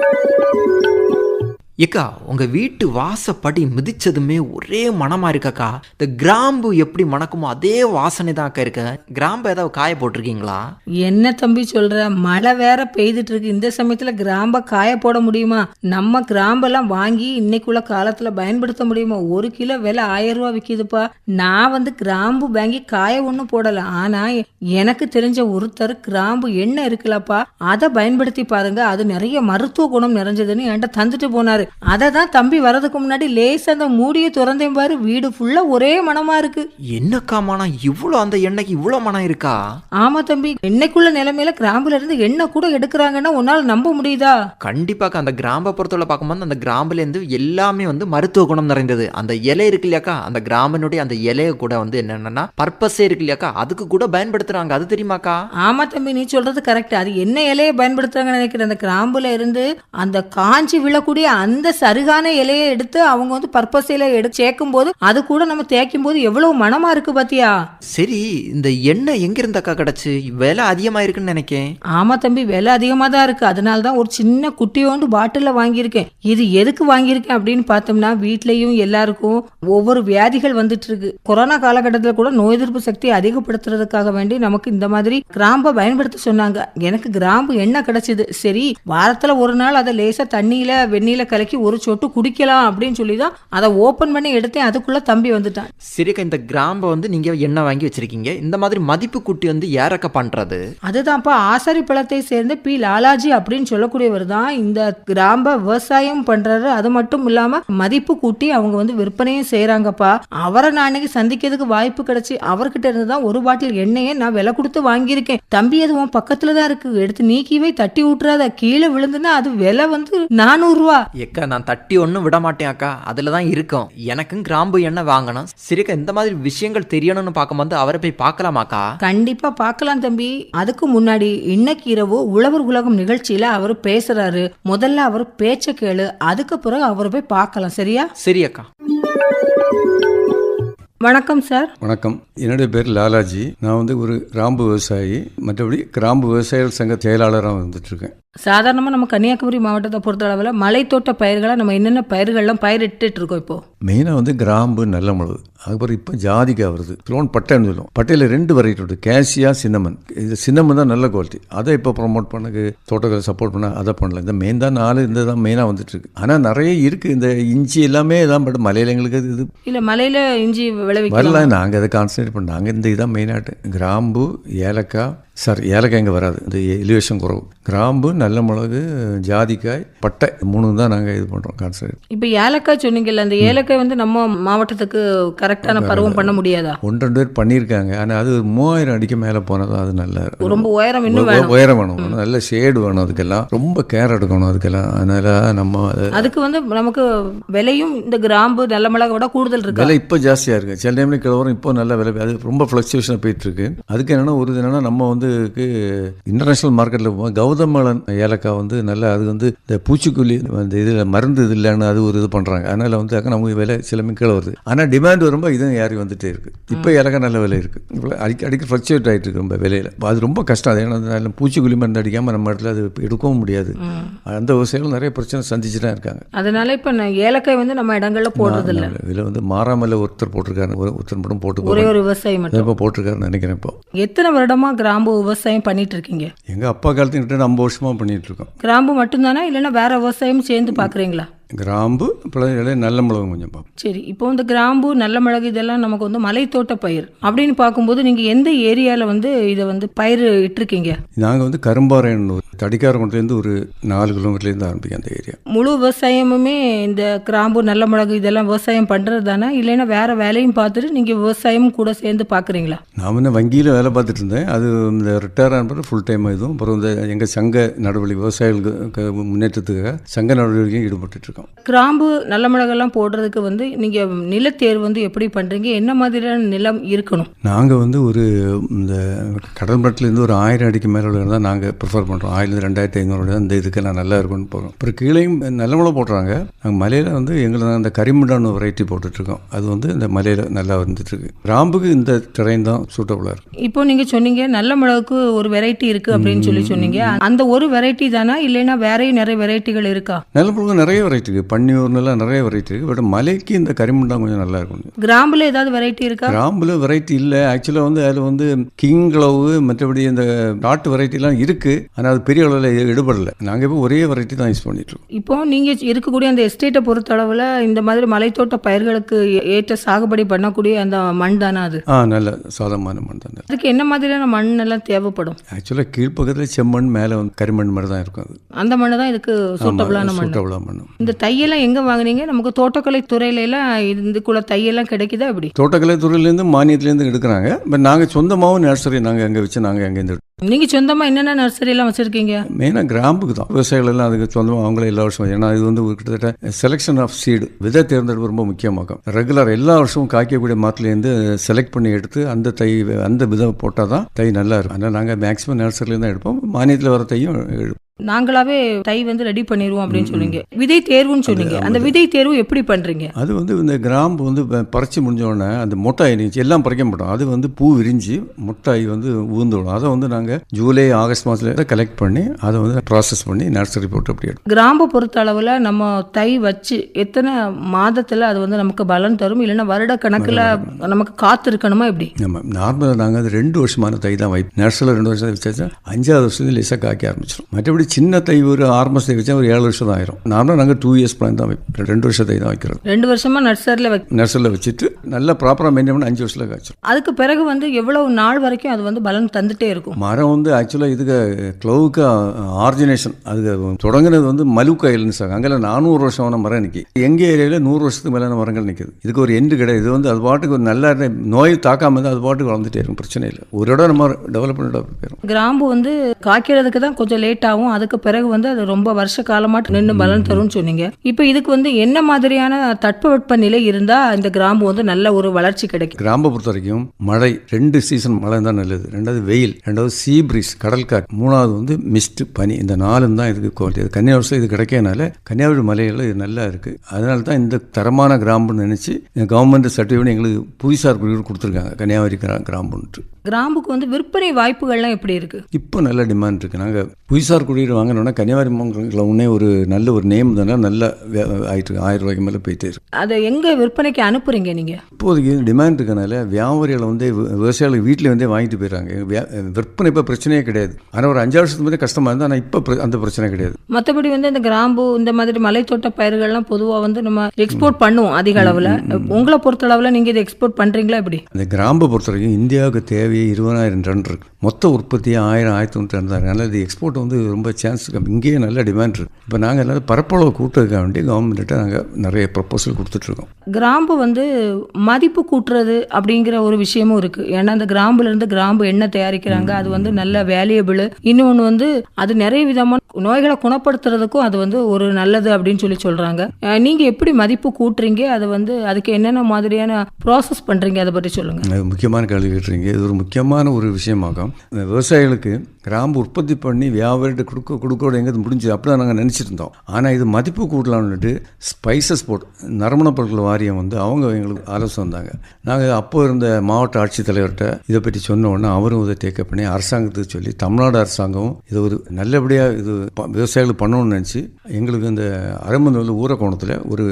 Thank you. ஏக்கா உங்க வீட்டு வாசப்படி மிதிச்சதுமே ஒரே மணமா இருக்கக்கா? இந்த கிராம்பு எப்படி மணக்குமோ அதே வாசனை தான் அக்கா இருக்க. கிராம்பு ஏதாவது காய போட்டிருக்கீங்களா? என்ன தம்பி சொல்ற? மழை வேற பெய்துட்டு இருக்கு இந்த சமயத்துல கிராம்ப காய போட முடியுமா? நம்ம கிராம்பெல்லாம் வாங்கி இன்னைக்குள்ள காலத்துல பயன்படுத்த முடியுமா? ஒரு கிலோ விலை ஆயிரம் ரூபாய் விற்கிதுப்பா நான் வந்து கிராம்பு வாங்கி காய ஒண்ணும் போடலை. ஆனா எனக்கு தெரிஞ்ச ஒருத்தர் கிராம்பு என்ன இருக்குல்லப்பா. அதை பயன்படுத்தி பாருங்க. அது நிறைய மருத்துவ குணம் நிறைஞ்சதுன்னு என்கிட்ட தந்துட்டு போனாரு. அதை தான் தம்பி வர்றதுக்கு முன்னாடி லேசா அந்த மூடியை திறந்தேன் பாரு. வீடு ஃபுல்லா ஒரே மனமா இருக்கு. என்னக்கா மனம் இவ்வளோ அந்த எண்ணெய்க்கு இவ்வளோ மனம் இருக்கா? ஆமா தம்பி. எண்ணெய்க்குள்ள நிலைமையில கிராம்புல இருந்து எண்ணெய் கூட எடுக்கிறாங்கன்னா உன்னால நம்ப முடியுதா? கண்டிப்பாக்கா அந்த கிராம்பை பொறுத்தவரை பார்க்கும்போது அந்த கிராம்புலேருந்து எல்லாமே வந்து மருத்துவ குணம் நிறைந்தது. அந்த இலை இருக்கு இல்லையாக்கா அந்த கிராம்பினுடைய அந்த இலையை கூட வந்து என்னென்னா பர்பஸே இருக்கு இல்லையாக்கா அதுக்கு கூட பயன்படுத்துறாங்க. அது தெரியுமாக்கா? ஆமா தம்பி நீ சொல்றது கரெக்ட் அது என்ன இலையை பயன்படுத்துறாங்கன்னு நினைக்கிறேன். அந்த கிராம்புல இருந்து அந்த காஞ்சி விழக்கூடிய அந்த சருகான இலையை எடுத்து அவங்க வந்து பர்பஸ் இலை எடுத்து சேர்க்கும் போது அது கூட நம்ம தேய்க்கும் போது எவ்வளவு மனமா இருக்கு பாத்தியா? சரி இந்த எண்ணெய் எங்க இருந்தாக்கா கிடச்சி? விலை அதிகமாக இருக்குன்னு நினைக்கேன். ஆமா தம்பி விலை அதிகமா தான் இருக்கு. அதனால தான் ஒரு சின்ன குட்டியோண்டு பாட்டில்ல வாங்கியிருக்கேன். இது எதுக்கு வாங்கியிருக்கேன் அப்படின்னு பார்த்தோம்னா வீட்லயும் எல்லாருக்கும் ஒவ்வொரு வியாதிகள் வந்துட்டு இருக்கு. கொரோனா காலகட்டத்தில் கூட நோய் எதிர்ப்பு சக்தி அதிகப்படுத்துறதுக்காக வேண்டி நமக்கு இந்த மாதிரி கிராம்பை பயன்படுத்த சொன்னாங்க. எனக்கு கிராம்பு எண்ணெய் கிடைச்சது. சரி வாரத்துல ஒரு நாள் அதை லேசா தண்ணியில வெந்நீல கலக்கி ஒரு சொட்டு குடிக்கலாம் அப்படின்னு சொல்லி தான் அதை ஓபன் பண்ணி எடுத்தேன். அதுக்குள்ள தம்பி வந்துட்டான். சரிக்கா இந்த கிராம்பை வந்து நீங்கள் எண்ணெய் வாங்கி வச்சிருக்கீங்க. இந்த மாதிரி மதிப்பு கூட்டி வந்து யாரக்கா பண்ணுறது அதுதான்ப்பா ஆசாரி பழத்தை சேர்ந்த பி. லாலாஜி அப்படின்னு சொல்லக்கூடியவர் தான் இந்த கிராம்ப விவசாயம் பண்றாரு. அது மட்டும் இல்லாம மதிப்பு கூட்டி அவங்க வந்து விற்பனையும் செய்யறாங்கப்பா அவரை நான் அன்னைக்கு சந்திக்கிறதுக்கு வாய்ப்பு கிடைச்சி அவர்கிட்ட இருந்து தான் ஒரு பாட்டில் எண்ணெயை நான் விலை கொடுத்து வாங்கியிருக்கேன். தம்பி அது உன் பக்கத்துல தான் இருக்கு. எடுத்து நீக்கிவே தட்டி விட்டுறாத கீழே விழுந்துன்னா அது விலை வந்து நானூறு ரூபா. ஏக்கா நான் தட்டி ஒன்றும் விட மாட்டேன் அக்கா. அதில் தான் இருக்கும். எனக்கும் கிராம்பு எண்ணெய் வாங்கணும். சரிக்கா இந்த மாதிரி விஷயங்கள் தெரியணும்னு பார்க்கும்போது அவரை போய் பார்க்கலாமாக்கா கண்டிப்பா பார்க்கலாம் தம்பி. அதுக்கு முன்னாடி இன்னைக்கு இரவு உழவர் உலகம் நிகழ்ச்சியில அவர் பேசுறாரு. முதல்ல அவர் பேச்ச கேளு. அதுக்கு பிறகு அவரை போய் பார்க்கலாம். சரியா? சரி அக்கா. வணக்கம் சார். வணக்கம். என்னுடைய பேர் லாலாஜி. நான் வந்து ஒரு கிராம்பு விவசாயி. மற்றபடி கிராம்பு விவசாயிகள் சங்க செயலாளராக வந்துட்டுருக்கேன் சாதாரணமாக நம்ம கன்னியாகுமரி மாவட்டத்தை பொறுத்தளவில் மலைத்தோட்ட பயிர்களை நம்ம என்னென்ன பயிர்கள்லாம் பயிரிட்டுட்டு இருக்கோம் இப்போ? மெயினாக வந்து கிராம்பு நல்ல மிளகு. அதுக்கப்புறம் இப்போ ஜாதிக்காய் வருது. ஸ்லோன் பட்டைன்னு சொல்லுவோம். பட்டையில் ரெண்டு வெரைட்டி உண்டு. கேசியா சின்னமன் இது சின்னமன் தான் நல்ல குவாலிட்டி அதை இப்போ ப்ரொமோட் பண்ணக்கு தோட்டக்கலை சப்போர்ட் பண்ண அதை பண்ணல இந்த மெயின் தான் நாலு இந்த தான் மெயினாக வந்துட்டு இருக்கு ஆனால் நிறைய இருக்குது இந்த இஞ்சி எல்லாமே தான் பட் மலையில எங்களுக்கு இது இல்லை மலையில இஞ்சி விளைவிக்கலாம். நாங்கள் அதை கான்சன்ட்ரேட் பண்ண நாங்கள் இந்த இதான் மெயினாட்டு கிராம்பு ஏலக்காய் சார் ஏலக்காய் இங்கே வராது. இந்த எலிவேஷன் குறவு. கிராம்பு நல்ல மிளகு ஜாதிக்காய் பட்டை மூணு தான் நாங்கள் இது பண்ணுறோம் கான்சன்ட்ரேட் இப்போ ஏலக்காய் சொன்னீங்கல்ல அந்த ஏலக்காய் வந்து நம்ம மாவட்டத்துக்கு கரெக்டான பருவம் பண்ண முடியாதா? ஒன்று ரெண்டு பேர் பண்ணியிருக்காங்க. ஆனால் அது மூவாயிரம் அடிக்க மேலே போனதும் அது நல்ல ரொம்ப உயரம் இன்னும் உயரம் வேணும். நல்ல ஷேடு வேணும் அதுக்கெல்லாம். ரொம்ப கேர் எடுக்கணும் அதுக்கெல்லாம். அதனால நம்ம அது அதுக்கு வந்து நமக்கு விலையும் இந்த கிராம்பு நல்ல மிளகை விட கூடுதல் இருக்கு? விலை இப்போ ஜாஸ்தியாக இருக்குது சில டைமில் கிழவரும் இப்போ நல்ல விலை அது ரொம்ப ஃப்ளக்சுவேஷனாக போயிட்டு இருக்கு. அதுக்கு என்னன்னா ஒரு என்னன்னா நம்ம வந்து இன்டர்நேஷ்னல் மார்க்கெட்டில் கௌதமலன் ஏலக்காய் வந்து நல்ல அது வந்து இந்த பூச்சிக்கொல்லி அந்த இதில் மருந்து இது இல்லைன்னு அது ஒரு இது பண்ணுறாங்க அதனால வந்து அக்கா நமக்கு விலை சில கீழே வருது. ஆனால் டிமாண்ட் வரும்போது இதுவும் ஏறி வந்துட்டே இருக்கு. இப்போ ஏலக்காய் நல்ல விலை இருக்குது இப்போ அடிக்க அடிக்க ஃப்ளக்சுவேட் ஆகிட்டு இருக்கு ரொம்ப விலையில். அது ரொம்ப கஷ்டம். அது ஏன்னா பூச்சிக்கொல்லி மருந்து அடிக்காமல் நம்ம இடத்துல அது எடுக்கவும் முடியாது. அந்த விவசாயிகள் நிறைய பிரச்சனை சந்திச்சு தான் இருக்காங்க. அதனால இப்போ ஏலக்காய் வந்து நம்ம இடங்கள்ல போடுறது இல்ல இதில் வந்து மாறாமல்ல ஒருத்தர் போட்டிருக்காரு. ஒரு ஒருத்தர் மட்டும் போட்டு ஒரே ஒரு விவசாயி மட்டும். இப்போ போட்டிருக்காருன்னு நினைக்கிறேன் இப்போ. எத்தனை வருடமா கிராம்பு விவசாயம் பண்ணிட்டு இருக்கீங்க எங்கள் அப்பா காலத்துக்கிட்ட ஐம்பது வருஷமாக பண்ணிட்டு இருக்கோம் கிராம்பு மட்டும்தானா? இல்லைன்னா வேற விவசாயம் சேர்ந்து பாக்குறீங்களா? கிராம்பு பிள்ளை இலைய நல்ல மிளகு கொஞ்சம் பார்ப்போம். சரி இப்போ இந்த கிராம்பு நல்ல மிளகு இதெல்லாம் நமக்கு வந்து மலைத்தோட்ட பயிர் அப்படின்னு பார்க்கும்போது நீங்க எந்த ஏரியால வந்து இதை வந்து பயிர் இட்டிருக்கீங்க? நாங்கள் வந்து கரும்பாறைன்னு ஒரு தடிக்காரகுண்டத்துலேருந்து ஒரு நாலு கிலோமீட்டர்லேருந்து ஆரம்பிக்கும் அந்த ஏரியா. முழு விவசாயமுமே இந்த கிராம்பு நல்ல மிளகு இதெல்லாம் விவசாயம் பண்றது தானே? இல்லைன்னா வேற வேலையும் பார்த்துட்டு நீங்க விவசாயமும் கூட சேர்ந்து பாக்குறீங்களா நான் வந்து வங்கியில் வேலை பார்த்துட்டு இருந்தேன். அது இந்த ரிட்டையர் ஆன பிறகு ஃபுல் டைம் இதுவும். அப்புறம் இந்த எங்கள் சங்க நடவடிக்கை விவசாயிகளுக்கு முன்னேற்றத்துக்காக சங்க நடவடிக்கையும் ஈடுபட்டுட்டு இருக்கோம். இருக்கும். கிராம்பு நல்ல மிளகெல்லாம் போடுறதுக்கு வந்து நீங்க நிலத்தேர்வு வந்து எப்படி பண்றீங்க? என்ன மாதிரியான நிலம் இருக்கணும்? நாங்கள் வந்து ஒரு இந்த கடல் மட்டத்துலேருந்து ஒரு ஆயிரம் அடிக்கு மேலே உள்ளது தான் நாங்கள் ப்ரிஃபர் பண்ணுறோம் ஆயிரம் ரெண்டாயிரத்தி ஐநூறு தான் இந்த இதுக்கெல்லாம் நல்லா இருக்கும்னு போகிறோம் அப்புறம் கீழேயும் நல்ல மிளகா போடுறாங்க. நாங்கள் மலையில் வந்து எங்களுக்கு அந்த கரிமுண்டான்னு வெரைட்டி போட்டுட்ருக்கோம். அது வந்து இந்த மலையில் நல்லா வந்துட்டுருக்கு கிராம்புக்கு இந்த டெரைன் தான் சூட்டபுளாக இருக்கும் இப்போ நீங்க சொன்னீங்க நல்ல மிளகுக்கு ஒரு வெரைட்டி இருக்கு அப்படின்னு சொல்லி சொன்னீங்க. அந்த ஒரு வெரைட்டி தானா? இல்லைன்னா வேறையும் நிறைய வெரைட்டிகள் இருக்கா? நல்ல மிளகா நிறைய வெரைட்டி இருக்குது பன்னியூர்னெல்லாம் நிறைய வெரைட்டி இருக்குது பட் மலைக்கு இந்த கரிமுண்டா கொஞ்சம் நல்லா இருக்கும். கிராம்புல ஏதாவது வெரைட்டி இருக்கா? கிராம்பில் வெரைட்டி இல்லை. ஆக்சுவலாக வந்து அதில் வந்து கிங் க்ளவு மற்றபடி இந்த நாட்டு வெரைட்டிலாம் இருக்குது ஆனால் அது பெரிய அளவில் எடுபடலை. நாங்கள் இப்போ ஒரே வெரைட்டி தான் யூஸ் பண்ணிட்டு இருக்கோம். இப்போ நீங்க இருக்கக்கூடிய அந்த எஸ்டேட்டை பொறுத்தளவுல இந்த மாதிரி மலைத்தோட்ட பயிர்களுக்கு ஏற்ற சாகுபடி பண்ணக்கூடிய அந்த மண் தானே அது? ஆ நல்ல சாதமான மண் தான். அதுக்கு என்ன மாதிரியான மண் எல்லாம் தேவைப்படும்? ஆக்சுவலாக கீழ்ப்பக்கத்தில் செம்மண் மேலே வந்து கரிமண் மாதிரி தான் இருக்கும் அது. அந்த மண்ணு தான் இதுக்கு சூட்டபிளான மண் மண் இந்த தையெல்லாம் எங்க வாங்குனீங்க? நமக்கு தோட்டக்கலை துறையில எல்லாம் இதுக்குள்ள தையெல்லாம் கிடைக்குதா எப்படி தோட்டக்கலை துறையிலேருந்து மானியத்துலேருந்து எடுக்கிறாங்க. பட் நாங்கள் சொந்தமாகவும் நர்சரி நாங்கள் அங்கே வச்சு நாங்கள் அங்கேருந்து நீங்க சொந்தமா என்னென்ன நர்சரி எல்லாம் வச்சிருக்கீங்க? மெயினாக கிராம்புக்கு தான். விவசாயிகள் எல்லாம் அதுக்கு சொந்தமாக அவங்களே எல்லா வருஷம் ஏன்னா இது வந்து ஒரு கிட்டத்தட்ட செலெக்ஷன் ஆஃப் சீடு விதை தேர்ந்தெடுப்பு ரொம்ப முக்கியமாகும் ரெகுலர் எல்லா வருஷமும் காய்க்கக்கூடிய மரத்துலேருந்து செலக்ட் பண்ணி எடுத்து அந்த தை அந்த விதை போட்டால் தான் தை நல்லா இருக்கும். அதனால் நாங்கள் மேக்ஸிமம் நர்சரிலேருந்து தான் எடுப்போம். மானியத்தில் வர தையும் எடுப்போம் நாங்களாவே தை வந்து ரெடி பண்ணிடுவோம் அப்படின்னு சொன்னீங்க விதை தேர்வுன்னு சொன்னீங்க அந்த விதை தேர்வு எப்படி பண்றீங்க? அது வந்து இந்த கிராம்பு வந்து பறிச்சு முடிஞ்ச உடனே அந்த மொட்டாய் நீச்சு எல்லாம் பறிக்க மாட்டோம். அது வந்து பூ விரிஞ்சு மொட்டாய் வந்து ஊந்து விடும். அதை வந்து நாங்கள் ஜூலை ஆகஸ்ட் மாதத்துல கலெக்ட் பண்ணி அதை வந்து ப்ராசஸ் பண்ணி நர்சரி போட்டு அப்படி எடுப்போம். கிராம்பை பொறுத்த அளவுல நம்ம தை வச்சு எத்தனை மாதத்துல அது வந்து நமக்கு பலன் தரும்? இல்லைன்னா வருட கணக்குல நமக்கு காத்து இருக்கணுமா எப்படி? நம்ம நார்மலாக நாங்கள் அது ரெண்டு வருஷமான தை தான் வைப்போம். நர்சரியில் ரெண்டு வருஷம் வச்சாச்சா அஞ்சாவது வருஷத்துல லேசாக காய்க்க ஆரம்பிச்சிடும் மற்றபடி சின்ன தை ஒரு மாதம் தை வச்சா ஒரு ஏழு வருஷம் தான் ஆயிரும். நார்மலாக நாங்கள் டூ இயர்ஸ் பிளான் தான் வைப்போம். ரெண்டு வருஷம் தை தான் வைக்கிறது. ரெண்டு வருஷமா நர்சரியில வை நர்சரியில் வச்சுட்டு நல்லா ப்ராப்பராக மெயின்டைன் பண்ணி அஞ்சு வருஷத்தில் காய்ச்சிரும். அதுக்கு பிறகு வந்து எவ்வளவு நாள் வரைக்கும் அது வந்து பலன் தந்துட்டே இருக்கும்? மரம் வந்து ஆக்சுவலாக இதுக்கு க்ளவுக்கு ஆர்ஜினேஷன் அது தொடங்கினது வந்து மலுக்காயில்னு சார் அங்கெல்லாம் நானூறு வருஷமான மரம் நிற்கி எங்கள் ஏரியாவில் நூறு வருஷத்துக்கு மேலான மரங்கள் நிற்குது இதுக்கு ஒரு எண்டு கிடையாது. இது வந்து அது பாட்டுக்கு ஒரு நல்ல நோய் தாக்காம இருந்தால் அது பாட்டுக்கு வளர்ந்துட்டே இருக்கும். பிரச்சனை இல்லை. ஒரு இடம் நம்ம டெவலப் பண்ணி டெவலப் போயிடும் கிராம்பு வந்து காய்க்கிறதுக்கு தான் கொஞ்சம் லேட் அதுக்கு பிறகு வந்து அது ரொம்ப வருஷ காலமாக நின்று பலன் தரும்னு சொன்னீங்க. இப்போ இதுக்கு வந்து என்ன மாதிரியான தட்பவெட்ப நிலை இருந்தால் இந்த கிராம்பு வந்து நல்ல ஒரு வளர்ச்சி கிடைக்கும்? கிராம பொறுத்த வரைக்கும் மழை ரெண்டு சீசன் மழை தான் நல்லது. ரெண்டாவது வெயில் ரெண்டாவது சீ பிரீஸ் கடல் காற்று மூணாவது வந்து மிஸ்ட் பனி. இந்த நாலும் தான் இதுக்கு குவாலிட்டி அது கன்னியாகுமரி இது கிடைக்கனால கன்னியாகுமரி மலைகளில் இது நல்லா இருக்குது அதனால தான் இந்த தரமான கிராம்புன்னு நினச்சி கவர்மெண்ட் சர்டிஃபிகேட் எங்களுக்கு புவிசார் குறியீடு கொடுத்துருக்காங்க. கன்னியாகுமரி கிரா கிராம்புன்ட்டு கிராம்புக்கு வந்து விற்பனை வாய்ப்புகள்லாம் எப்படி இருக்கு? இப்போ நல்ல டிமாண்ட் இருக்குது நாங்கள் புவிசார் குறியீடு வாங்கினோன்னா கன்னியாகுமரி உடனே ஒரு நல்ல ஒரு நேம் தானே நல்ல ஆயிட்டு. ஆயிரம் ரூபாய்க்கு மேலே போயிட்டே இருக்கு. அதை எங்க விற்பனைக்கு அனுப்புறீங்க நீங்க? இப்போதைக்கு டிமாண்ட் இருக்கனால வியாபாரிகளை வந்து விவசாயிகள் வீட்டில் வந்தே வாங்கிட்டு போயிடுறாங்க. விற்பனை இப்போ பிரச்சனையே கிடையாது. ஆனால் ஒரு அஞ்சு வருஷத்துக்கு முன்னாடி கஷ்டமாக இருந்தால் ஆனால் இப்போ அந்த பிரச்சனை கிடையாது. மற்றபடி வந்து இந்த கிராம்பு இந்த மாதிரி மலைத்தோட்ட பயிர்கள்லாம் பொதுவா வந்து நம்ம எக்ஸ்போர்ட் பண்ணுவோம் அதிக அளவுல. உங்களை பொறுத்த அளவுல நீங்க இதை எக்ஸ்போர்ட் பண்றீங்களா எப்படி? அந்த கிராம்பை பொறுத்த வரைக்கும் இந்தியாவுக்கு தேவையே இருபதாயிரம் டன் இருக்கு. மொத்த உற்பத்தியே ஆயிரம் ஆயிரத்தி தொண்ணூற்றி டன் அதனால் இது எக்ஸ்போர்ட் வந்து ரொம்ப சான்ஸ் இங்கேயே நல்ல டிமாண்ட் இருக்குது இப்போ நாங்கள் எல்லாரும் பரப்பளவு கூட்டுறதுக்காக வேண்டி கவர்மெண்ட்டை நாங்கள் நிறைய ப்ரப்போசல் கொடுத்துட்ருக்கோம் கிராம்பு வந்து மதிப்பு கூட்டுறது அப்படிங்கிற ஒரு விஷயமும் இருக்குது ஏன்னா அந்த கிராம்புலேருந்து கிராம்பு எண்ணெய் தயாரிக்கிறாங்க. அது வந்து நல்ல வேல்யூபிள் இன்னொன்று வந்து அது நிறைய விதமான நோய்களை குணப்படுத்துறதுக்கும் அது வந்து ஒரு நல்லது அப்படின்னு சொல்லி சொல்கிறாங்க நீங்கள் எப்படி மதிப்பு கூட்டுறீங்க? அதை வந்து அதுக்கு என்னென்ன மாதிரியான ப்ராசஸ் பண்ணுறீங்க அதை பற்றி சொல்லுங்கள் முக்கியமான கேள்வி கேட்டுறீங்க இது ஒரு முக்கியமான ஒரு விஷயமாகும் விவசாயிகளுக்கு கிராம்பு உற்பத்தி பண்ணி வியாபாரிகிட்ட கொடுக்க கொடுக்கோட எங்கே முடிஞ்சு அப்படி தான் நாங்கள் நினச்சிருந்தோம். ஆனால் இது மதிப்பு கூட்டலாம்னுட்டு ஸ்பைசஸ் போர்ட் நறுமணப் பொருட்கள் வாரியம் வந்து அவங்க எங்களுக்கு ஆலோசனை வந்தாங்க நாங்கள் அப்போ இருந்த மாவட்ட ஆட்சித்தலைவர்கிட்ட இதை பற்றி சொன்னோன்னே அவரும் இதை டேக்கப் பண்ணி அரசாங்கத்துக்கு சொல்லி தமிழ்நாடு அரசாங்கம் இது ஒரு நல்லபடியாக இது விவசாயிகள் பண்ணணும்னு நினச்சி எங்களுக்கு இந்த அரம்பந்தூரில் ஊரக்கோணத்தில் ஒரு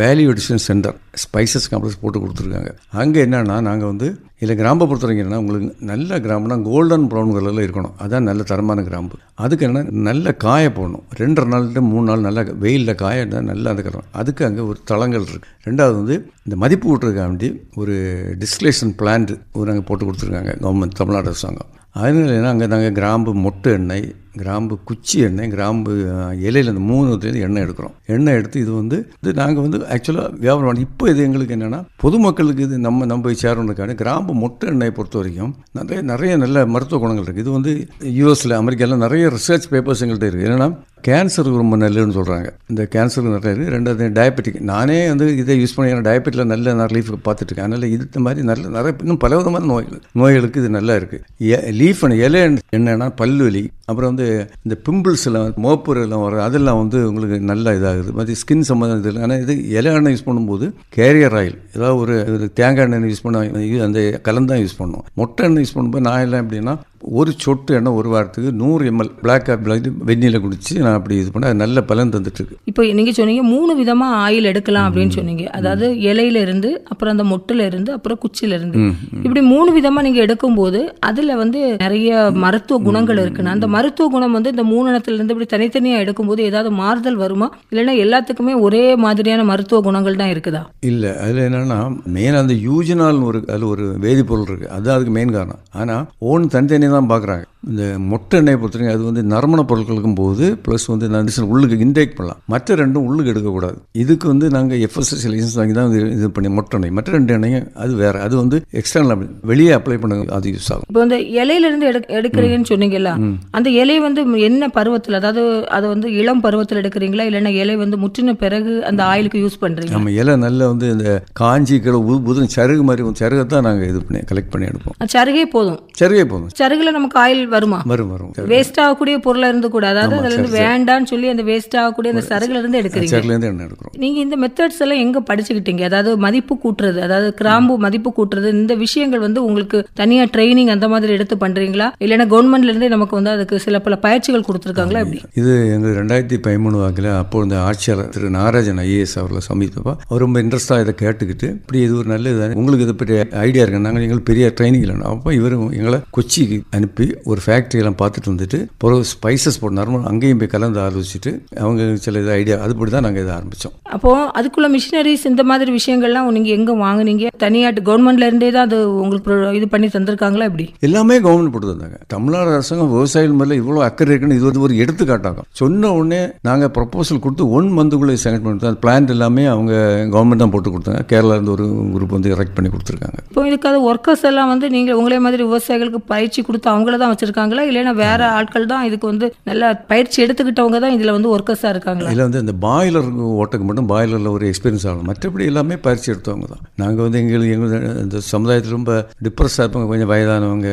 value addition centre spices complex போட்டு கொடுத்துருக்காங்க. அங்கே என்னென்னா நாங்கள் வந்து இல்லை கிராம்பை பொறுத்த என்னன்னா உங்களுக்கு நல்ல கிராம்புனா கோல்டன் ப்ரௌன் கலரில் இருக்கணும். அதுதான் நல்ல தரமான கிராம்பு. அதுக்கு என்ன நல்ல காய போடணும். ரெண்டரை நாள் மூணு நாள் நல்லா வெயிலில் காய நல்லா அந்த கலரும் அதுக்கு அங்கே ஒரு தளங்கள் இருக்குது ரெண்டாவது வந்து இந்த மதிப்பு கூட்டுறதுக்காக ஒரு டிஸ்கிலேஷன் பிளான்ட் ஒரு நாங்கள் போட்டு கொடுத்துருக்காங்க கவர்மெண்ட் தமிழ்நாடு அரசாங்கம். அதனால என்ன அங்கே நாங்கள் கிராம்பு மொட்டு எண்ணெய் கிராம்பு குச்சி எண்ணெய் கிராம்பு இலையில் இலையில இந்த மூணு இதுலேருந்து எண்ணெய் எடுக்கிறோம். எண்ணெய் எடுத்து இது வந்து இது நாங்கள் வந்து ஆக்சுவலாக வியாபாரம் பண்ணி இப்போ இது எங்களுக்கு என்னென்னா பொதுமக்களுக்கு இது நம்ம நம்ம போய் சேரணுக்கான கிராம்பு மொட்டை எண்ணெயை பொறுத்த வரைக்கும் நிறைய நிறைய நல்ல மருத்துவ குணங்கள் இருக்குது இது வந்து யூஎஸில் அமெரிக்காவில் நிறைய ரிசர்ச் பேப்பர்ஸ் எங்கள்கிட்ட இருக்குது என்னென்னா கேன்சருக்கு ரொம்ப நல்லதுன்னு சொல்கிறாங்க இந்த கேன்சருக்கு நிறைய இருக்குது ரெண்டாவது டயபெட்டிக் நானே வந்து இதை யூஸ் பண்ணி எனக்கு டயபெட்டில் நல்ல நான் ரிலீஃப் பார்த்துட்ருக்கேன் அதனால் இது மாதிரி நல்ல நிறைய இன்னும் பல விதமான நோய்கள் நோய்களுக்கு இது நல்லா இருக்குது லீஃப் இலை என்னென்னா பல்வலி அப்புறம் வந்து இந்த பிம்பிள்ஸ் எல்லாம் மோப்பர் எல்லாம் வர அதெல்லாம் வந்து உங்களுக்கு நல்ல இதாகுது. மற்ற ஸ்கின் சம்மந்தம் இது ஆனால் இது இலை எண்ணெய் யூஸ் பண்ணும்போது கேரியர் ஆயில் ஏதாவது ஒரு ஒரு தேங்காய் எண்ணெய் யூஸ் பண்ண அந்த கலந்தான் யூஸ் பண்ணுவோம் மொட்டை எண்ணெய் யூஸ் பண்ணும்போது நான் எல்லாம் எப்படின்னா ஒரு சொட்டு எண்ணெய் ஒரு வாரத்துக்கு நூறு எம்எல் பிளாக் பிளாக் வெந்நில குடிச்சு நான் அப்படி இது பண்ண அது நல்ல பலன் தந்துட்டு இருக்கு இப்போ நீங்க சொன்னீங்க மூணு விதமா ஆயில் எடுக்கலாம் அப்படின்னு சொன்னீங்க. அதாவது இலையில இருந்து அப்புறம் அந்த மொட்டுல இருந்து அப்புறம் குச்சில இருந்து. இப்படி மூணு விதமா நீங்க எடுக்கும்போது அதுல வந்து நிறைய மருத்துவ குணங்கள் இருக்குன்னா அந்த மருத்துவ குணம் வந்து இந்த மூணத்துல இருந்து இப்படி தனித்தனியா எடுக்கும்போது ஏதாவது மாறுதல் வருமா? இல்லைன்னா எல்லாத்துக்குமே ஒரே மாதிரியான மருத்துவ குணங்கள் தான் இருக்குதா? இல்லை அதில் என்னென்னா மெயின் அந்த யூஜினால்னு ஒரு அதில் ஒரு வேதிப்பொருள் இருக்குது அதுதான் அதுக்கு மெயின் காரணம். ஆனால் ஓன் தனித்தனி தான் பார்க்குறாங்க. இந்த மொட்டை எண்ணெயை பொறுத்தவரைக்கும் அது வந்து நறுமண பொருட்களுக்கும் போகுது ப்ளஸ் வந்து நான் உள்ளுக்கு இன்டேக் பண்ணலாம். மற்ற ரெண்டும் உள்ளுக்கு எடுக்கக்கூடாது. இதுக்கு வந்து நாங்கள் எஃப்எஸ்எஸ் லைசன்ஸ் வாங்கி தான் இது பண்ணி மொட்டை எண்ணெய். மற்ற ரெண்டு எண்ணெயும் அது வேறு அது வந்து எக்ஸ்டர்னல் வெளியே அப்ளை பண்ண அது யூஸ் ஆகும். இப்போ இந்த இலையில இருந்து எடு எடுக்கிறீங்கன்னு சொன்னீங்கல்ல அந்த இலை வந்து என்ன பருவத்துல அதாவது அதை வந்து இளம் பருவத்துல எடுக்கிறீங்களா இல்லைன்னா இலை வந்து முற்றின பிறகு அந்த ஆயிலுக்கு யூஸ் பண்றீங்களா? நம்ம இலை நல்லா வந்து இந்த காஞ்சி உது புதும் சருகு மாதிரி சருகை தான் நாங்கள் இது பண்ணி கலெக்ட் பண்ணி எடுப்போம். சருகே போதும். சருகே போதும். சருகுல நமக்கு ஆயில் வருமா? வரும் வரும். வேஸ்ட் ஆகக்கூடிய பொருளா இருந்து கூட அதாவது அதுல இருந்து வேண்டான்னு சொல்லி அந்த வேஸ்ட் ஆகக்கூடிய அந்த சருகுல இருந்து எடுக்கிறீங்க. எண்ணெய் எடுக்கிறோம். நீங்க இந்த மெத்தட்ஸ் எல்லாம் எங்க படிச்சுக்கிட்டீங்க? அதாவது மதிப்பு கூட்டுறது அதாவது கிராம்பு மதிப்பு கூட்டுறது இந்த விஷயங்கள் வந்து உங்களுக்கு தனியா ட்ரைனிங் அந்த மாதிரி எடுத்து பண்றீங்களா? இல்லைன்னா கவர்மெண்ட்ல இருந்தே நமக்கு வந்து அதுக்கு சில பல பயிற்சிகள் கொடுத்துருக்காங்களா எப்படி? இது எங்களுக்கு ரெண்டாயிரத்தி பதிமூணு வாக்கில் அப்போ இந்த ஆட்சியாளர் திரு நாகராஜன் ஐஏஎஸ் அவர்களை சமீபப்பா அவர் ரொம்ப இன்ட்ரெஸ்டாக இதை கேட்டுக்கிட்டு இப்படி இது ஒரு நல்ல உங்களுக்கு இதை பற்றி ஐடியா இருக்கு? நாங்கள் எங்களுக்கு பெரிய ட்ரைனிங் இல்லைன்னா அப்போ இவர் எங்களை கொச்சிக்கு அனுப்பி ஒரு ஃபேக்ட்ரி எல்லாம் பார்த்துட்டு வந்துட்டு பிறகு ஸ்பைசஸ் போட்டு நர்மல் அங்கேயும் போய் கலந்து ஆலோசிச்சுட்டு அவங்க சில இது ஐடியா அதுபடி தான் நாங்கள் இதை ஆரம்பித்தோம் அப்போ அதுக்குள்ள மிஷினரிஸ் இந்த மாதிரி விஷயங்கள்லாம் நீங்க எங்க வாங்குனீங்க? தனியாட்டு கவர்மெண்ட்ல இருந்தே தான் அது உங்களுக்கு இது பண்ணி தந்திருக்காங்களா எப்படி? எல்லாமே கவர்மெண்ட் போட்டு தந்தாங்க. தமிழ்நாடு அரசாங்கம் விவசாயிகள் மேலே இவ்வளோ அக்கறை இருக்குன்னு இது வந்து ஒரு எடுத்துக்காட்டாங்க சொன்ன உடனே நாங்கள் ப்ரொப்போசல் கொடுத்து ஒன் மந்த்துக்குள்ளே செலக்ட் பண்ணிட்டு அந்த பிளான் எல்லாமே அவங்க கவர்மெண்ட் தான் போட்டு கொடுத்தாங்க. கேரளால இருந்து ஒரு குரூப் வந்து எரெக்ட் பண்ணி கொடுத்துருக்காங்க. இப்போ இதுக்காக ஒர்க்கர்ஸ் எல்லாம் வந்து நீங்க உங்களே மாதிரி விவசாயிகளுக்கு பயிற்சி கொடுத்து அவங்கள தான் வச்சிருக்காங்களா? இல்லைன்னா வேற ஆட்கள் தான் இதுக்கு வந்து நல்ல பயிற்சி எடுத்துக்கிட்டவங்க தான் இதுல வந்து ஒர்க்கர்ஸா இருக்காங்களா? இதில் வந்து இந்த பாய்லர் ஓட்டக்கு மட்டும் பாய்லரில் ஒரு எக்ஸ்பீரியன்ஸ் ஆகணும். மற்றபடி எல்லாமே பயிற்சி எடுத்தவங்க தான். நாங்கள் வந்து எங்களுக்கு எங்கள் இந்த சமுதாயத்தில் ரொம்ப டிப்ரெஸ்ஸாக இருப்பாங்க கொஞ்சம் வயதானவங்க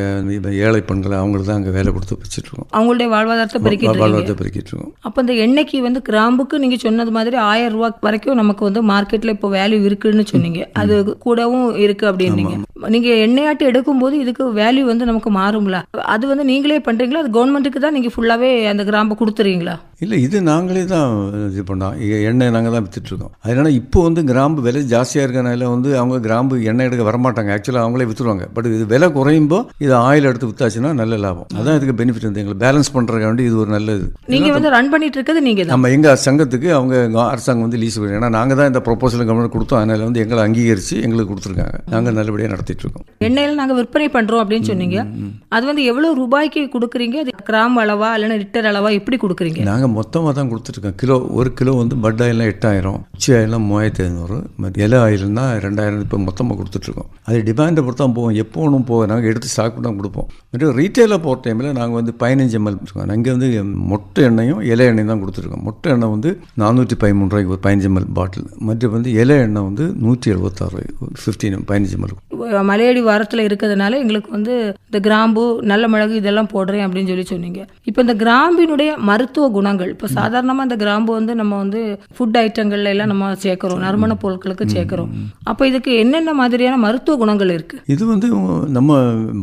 ஏழை பெண்கள் அவங்களுக்கு தான் அங்கே வேலை கொடுத்து வச்சுட்டு இருக்கோம் அவங்களுடைய வாழ்வாதாரத்தை பெருக்கிட்டு வாழ்வாதாரத்தை பெருக்கிட்டு இருக்கோம் அப்போ இந்த எண்ணெய்க்கு வந்து கிராம்புக்கு நீங்க சொன்னது மாதிரி ஆயிரம் ரூபாய் வரைக்கும் நமக்கு வந்து மார்க்கெட்ல இப்போ வேல்யூ இருக்குன்னு சொன்னீங்க. அது கூடவும் இருக்கு அப்படின்னீங்க. நீங்க எண்ணெயாட்டு எடுக்கும்போது இதுக்கு வேல்யூ வந்து நமக்கு மாறும்ல அது வந்து நீங்களே பண்றீங்களா? அது கவர்மெண்ட்டுக்கு தான் நீங்க ஃபுல்லாவே அந்த கிராம்பை கொடுத்துறீங்களா? இல்லை இது நாங்களே தான் இது பண்ணோம். எண்ணெய் நாங்கள் தான் விற்றுட்ருக்கோம் அதனால் இப்போ வந்து கிராம்பு விலை ஜாஸ்தியாக இருக்கனால வந்து அவங்க கிராம்பு எண்ணெய் எடுக்க வரமாட்டாங்க. ஆக்சுவலாக அவங்களே விற்றுருவாங்க பட் இது விலை குறையும்போ இது ஆயில் எடுத்து வித்தாச்சுன்னா நல்ல லாபம். அதான் இதுக்கு பெனிஃபிட் வந்து எங்களுக்கு. பேலன்ஸ் பண்ணுறதுக்காண்டி இது ஒரு நல்லது நீங்க வந்து ரன் பண்ணிட்டு இருக்கிறது நீங்க தான். நம்ம எங்கள் சங்கத்துக்கு அவங்க அரசாங்கம் வந்து லீஸ் கொடுக்கும் ஏன்னா நாங்கள் தான் இந்த ப்ரொப்போசல் கவர்மெண்ட் கொடுத்தோம். அதனால் வந்து எங்களை அங்கீகரித்து எங்களுக்கு கொடுத்துருக்காங்க. நாங்கள் நல்லபடியாக நடத்திட்டு இருக்கோம். எண்ணெயில நாங்க விற்பனை பண்றோம் அப்படின்னு சொன்னீங்க. அது வந்து எவ்வளவு ரூபாய்க்கு கொடுக்குறீங்க? அது கிராம் அளவா இல்லைன்னா லிட்டர் அளவா எப்படி கொடுக்குறீங்க? நாங்கள் மொத்தமாக தான் கொடுத்துருக்கோம் கிலோ ஒரு கிலோ வந்து பட் ஆயிலாம் எட்டாயிரம் உச்சி ஆயிலாம் மூவாயிரத்தி ஐநூறு மற்ற இலை ஆயில்னா ரெண்டாயிரம் இப்போ மொத்தமாக கொடுத்துட்ருக்கோம். அது டிமாண்டை பொறுத்து தான் போவோம். எப்போ ஒன்றும் போவோம். நாங்கள் எடுத்து ஸ்டாக் தான் கொடுப்போம். மற்றும் ரீட்டெயிலாக போகிற டைமில் நாங்கள் வந்து பதினஞ்சு எம்எல் இருக்கோம் நாங்கள் வந்து மொட்டை எண்ணெயும் இலை எண்ணெயும் தான் கொடுத்துருக்கோம் மொட்டை எண்ணெய் வந்து நானூற்றி பதிமூணு ரூபாய்க்கு ஒரு பதினஞ்சு எம்எல் பாட்டில் மற்றும் வந்து இலை எண்ணெய் வந்து நூற்றி எழுபத்தாறு ரூபாய் ஃபிஃப்டீன் பதினஞ்சு எம்எல் மலையடி வாரத்தில் இருக்கிறதுனால எங்களுக்கு வந்து இந்த கிராம்பு நல்ல மிளகு இதெல்லாம் போடுறேன் அப்படின்னு சொல்லி சொன்னீங்க. இப்போ இந்த கிராம்பினுடைய மருத்துவ குணங்கள் இப்போ சாதாரணமாக இந்த கிராம்பு வந்து நம்ம வந்து ஃபுட் ஐட்டங்கள்ல எல்லாம் நம்ம சேர்க்குறோம். நறுமண பொருட்களுக்கு சேர்க்குறோம். அப்போ இதுக்கு என்னென்ன மாதிரியான மருத்துவ குணங்கள் இருக்கு? இது வந்து நம்ம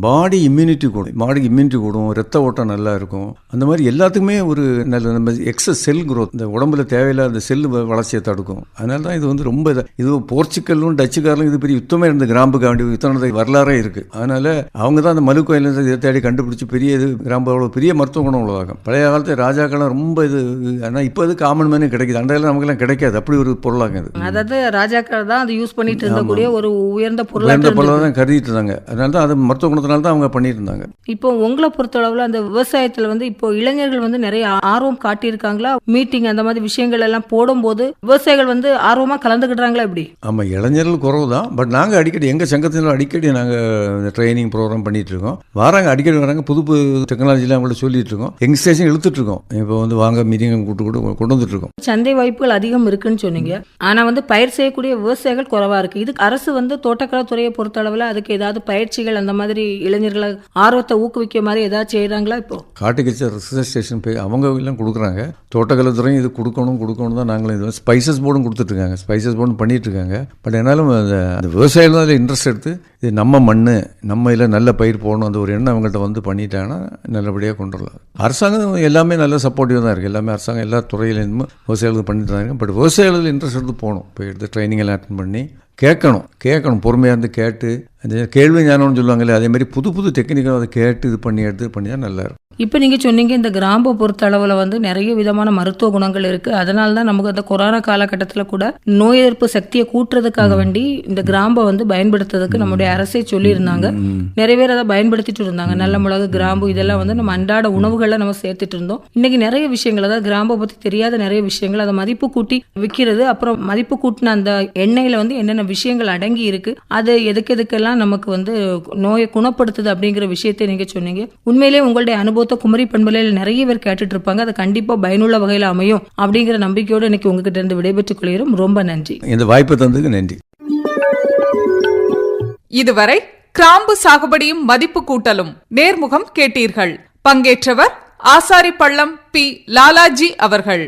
பாடி இம்யூனிட்டி கூடும். பாடிக்கு இம்யூனிட்டி கூடும். ரத்த ஓட்டம் நல்லா இருக்கும். அந்த மாதிரி எல்லாத்துக்குமே ஒரு நல்ல நம்ம எக்ஸஸ் செல் குரோத் இந்த உடம்புல தேவையில்லாத செல் வளர்ச்சியை தடுக்கும். அதனால தான் இது வந்து ரொம்ப இது போர்ச்சுக்கல்லும் டச்சுக்காரலும் இது பெரிய யுத்தமே இருந்த கிராம்புக்காண்டி இத்தனை வரலாறே இருக்கு. அதனால அவங்க தான் அந்த மலுக்கோயில் இதை தேடி கண்டுபிடிச்சி பெரிய இது கிராம்பு அவ்வளோ பெரிய மருத்துவ குணம் உள்ளதாகும். பழைய காலத்து ராஜாக்கெல்லாம் ரொம்ப இது ஆனால் இப்போ இது காமன் மேனு கிடைக்குது. அண்டையில நமக்கெல்லாம் கிடைக்காது. அப்படி ஒரு பொருளாகும் இது அதாவது ராஜாக்கள் தான் அதை யூஸ் பண்ணிட்டு இருந்தக்கூடிய ஒரு உயர்ந்த பொருளாக உயர்ந்த. பொருளாக தான் கருதிட்டு இருந்தாங்க அதனால தான் அது மருத்துவ குணத்தினால தான் அவங்க பண்ணிட்டு இருந்தாங்க இப்போ உங்களை பொறுத்தளவுல அந்த விவசாயத்துல வந்து இப்போ இளைஞர்கள் வந்து நிறைய ஆர்வம் காட்டியிருக்காங்களா? மீட்டிங் அந்த மாதிரி விஷயங்கள் எல்லாம் போடும்போது விவசாயிகள் வந்து ஆர்வமா கலந்துக்கிட்டாங்களா எப்படி? ஆமாம் இளைஞர்கள் குறவு தான். பட் நாங்கள் அடிக்கடி எங்கள் சங்கத்தினர் அடிக்கடி நாங்கள் ட்ரைனிங் ப்ரோக்ராம் பண்ணிட்டு இருக்கோம். வராங்க அடிக்கடி வராங்க புது புது டெக்னாலஜிலாம் அவங்கள்ட்ட சொல்லிட்டு இருக்கோம். எங்கள் ஸ்டேஷன் இழுத்துட்டு இருக்கோம். இப்போ வந்து வாங்க மீட்டிங் கூட்டு கூட கொண்டு வந்துட்டு இருக்கோம் சந்தை வாய்ப்புகள் அதிகம் இருக்குன்னு சொன்னீங்க. ஆனா வந்து பயிர் செய்யக்கூடிய விவசாயிகள் குறைவா இருக்கு. இது அரசு வந்து தோட்டக்கலை துறையை பொறுத்தளவுல அதுக்கு ஏதாவது பயிற்சிகள் அந்த மாதிரி இளைஞர்களை ஆர்வத்தை ஊக்குவிக்க மாதிரி ஏதாவது செய்யறாங்களா இப்போ? காட்டுக்கச்சர் ரிசர்ச் ஸ்டேஷன் போய் அவங்க எல்லாம் கொடுக்குறாங்க. தோட்டக்கலைத்துறையும் இது கொடுக்கணும் கொடுக்கணும் தான் நாங்களும் இது ஸ்பைசஸ் போர்டும் கொடுத்துட்ருக்காங்க. ஸ்பைசஸ் போர்டும் பண்ணிட்டு இருக்காங்க பட் என்னாலும் அந்த விவசாயிகள் தான் அதில் இன்ட்ரெஸ்ட் எடுத்து இது நம்ம மண் நம்ம இதில் நல்ல பயிர் போடணும் அந்த ஒரு எண்ணம் அவங்கள்ட்ட வந்து பண்ணிட்டாங்கன்னா நல்லபடியாக கொண்டு வரலாம். அரசாங்கம் எல்லாமே நல்ல சப்போர்ட்டிவாக தான் இருக்குது எல்லாமே அரசாங்கம் எல்லா துறையிலேருந்தும் விவசாயிகளுக்கு பண்ணிட்டு இருந்தாங்க பட் விவசாயிகள் இன்ட்ரெஸ்ட் எடுத்து போகணும். போய் எடுத்து ட்ரைனிங் எல்லாம் அட்டன் பண்ணி கேட்கணும் கேட்கணும் பொறுமையாக இருந்து கேட்டு அந்த கேள்வி ஞானம்னு சொல்லுவாங்கல்ல அதே மாதிரி புது புது டெக்னிக்காக அதை கேட்டு இது பண்ணி எடுத்து பண்ணி தான் நல்லா இருக்கும் இப்போ நீங்க சொன்னீங்க இந்த கிராம பொறுத்த அளவுல வந்து நிறைய விதமான மருத்துவ குணங்கள் இருக்கு. அதனால தான் நமக்கு அந்த கொரோனா காலகட்டத்தில் கூட நோய் எதிர்ப்பு சக்தியை கூட்டுறதுக்காக வேண்டி இந்த கிராம்பை வந்து பயன்படுத்துறதுக்கு நம்முடைய அரசே சொல்லியிருந்தாங்க. நிறைய பேர் அதை பயன்படுத்திட்டு இருந்தாங்க. நல்ல மிளகு கிராம்பு இதெல்லாம் வந்து நம்ம அன்றாட உணவுகளில் நம்ம சேர்த்துட்டு இருந்தோம். இன்னைக்கு நிறைய விஷயங்கள் அதாவது கிராம்பை பத்தி தெரியாத நிறைய விஷயங்கள் அதை மதிப்பு கூட்டி விற்கிறது அப்புறம் மதிப்பு கூட்டின அந்த எண்ணெயில வந்து என்னென்ன விஷயங்கள் அடங்கி இருக்கு. அது எதுக்கு எதுக்கெல்லாம் நமக்கு வந்து நோயை குணப்படுத்துது அப்படிங்கிற விஷயத்தை நீங்க சொன்னீங்க. உண்மையிலேயே உங்களுடைய அனுபவத்தை குமரி பண்பலையில் நிறைய பேர் கேட்டுட்டு இருப்பாங்க. அது கண்டிப்பா பயனுள்ள வகையில் அமையும் அப்படிங்கிற நம்பிக்கையோடு இன்னைக்கு உங்ககிட்ட இருந்து விடைபெற்றுக் கொள்கிறோம். ரொம்ப நன்றி. இந்த வாய்ப்பை தந்ததுக்கு நன்றி. இதுவரை கிராம்பு சாகுபடியும் மதிப்பு கூட்டலும் நேர்முகம் கேட்டீர்கள். பங்கேற்றவர் ஆசாரிப்பள்ளம் பி. லாலாஜி அவர்கள்.